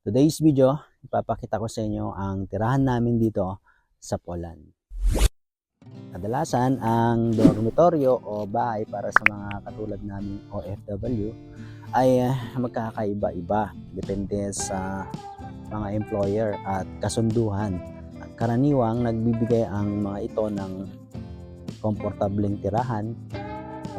Today's video, ipapakita ko sa inyo ang tirahan namin dito sa Poland. Kadalasan, ang dormitoryo o bahay para sa mga katulad namin OFW ay eh, magkakaiba-iba. Depende sa mga employer at kasunduhan. At karaniwang nagbibigay ang mga ito ng komportableng tirahan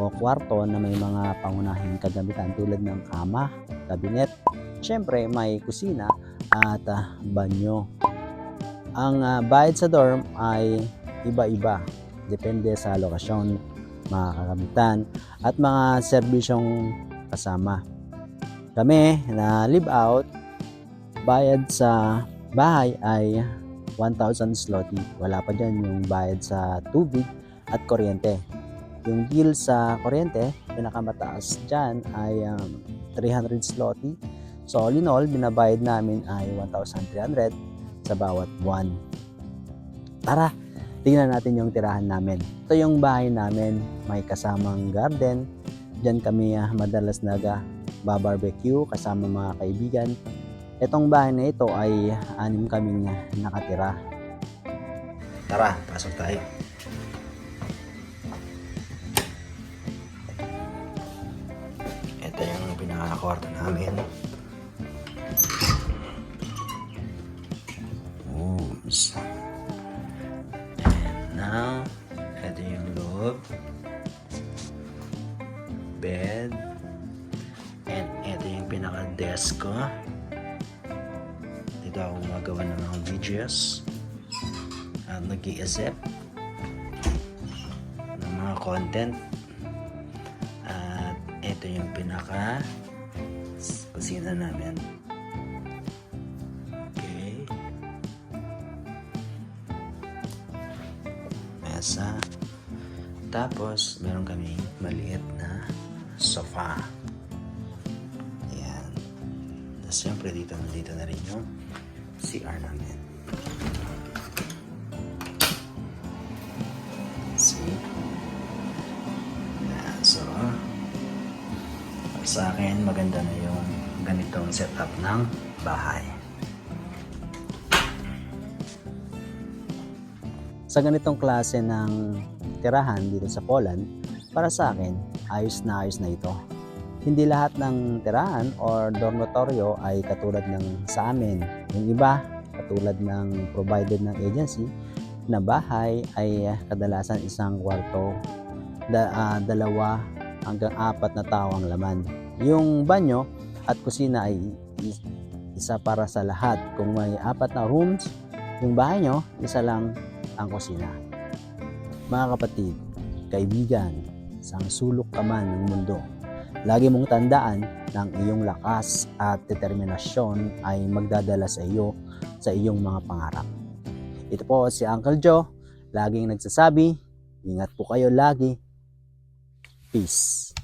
o kwarto na may mga pangunahing kagamitan tulad ng kama, kabinet, syempre may kusina at ah, banyo. Ang ah, bayad sa dorm ay iba-iba. Depende sa lokasyon, mga kagamitan at mga serbisyong kasama. Kami na live out, bayad sa bahay ay 1,000 zloty. Wala pa dyan yung bayad sa tubig at kuryente. Yung bill sa kuryente, pinakamataas dyan ay um, 300 zloty. So all in all, binabayad namin ay 1,300 sa bawat buwan. Tara, tingnan natin yung tirahan namin. Ito yung bahay namin, may kasamang garden. Diyan kami ah, madalas naga barbecue kasama mga kaibigan. Itong bahay na ito ay anim kaming nakatira. Tara, pasok tayo. Ito yung pinaka-kwarto namin. Oops. And now, ito yung loob. Bed. And ito yung pinaka-desk ko. Dito ako gumagawa ng mga videos. At nag-iisip ng mga content. At ito yung pinaka kusina namin. Mesa. Tapos, meron kami maliit na sofa. Ayan. Tapos, syempre, dito, nandito na rin yung CR namin. See? Ayan. So, sa akin, maganda na yung ganitong setup ng bahay. Sa ganitong klase ng tirahan dito sa Poland, para sa akin, ayos na ayos na ito. Hindi lahat ng tirahan or dormitoryo ay katulad ng sa amin. Yung iba, katulad ng provided ng agency, na bahay ay ah, kadalasan isang kwarto, da, ah, dalawa hanggang apat na tao ang laman. Yung banyo at kusina ay is- isa para sa lahat. Kung may apat na rooms, yung bahay nyo, isa lang ang kusina. Mga kapatid, kaibigan, sang sulok ka man ng mundo, lagi mong tandaan na ang iyong lakas at determinasyon ay magdadala sa iyo sa iyong mga pangarap. Ito po si Uncle Joe, laging nagsasabi, ingat po kayo lagi. Peace.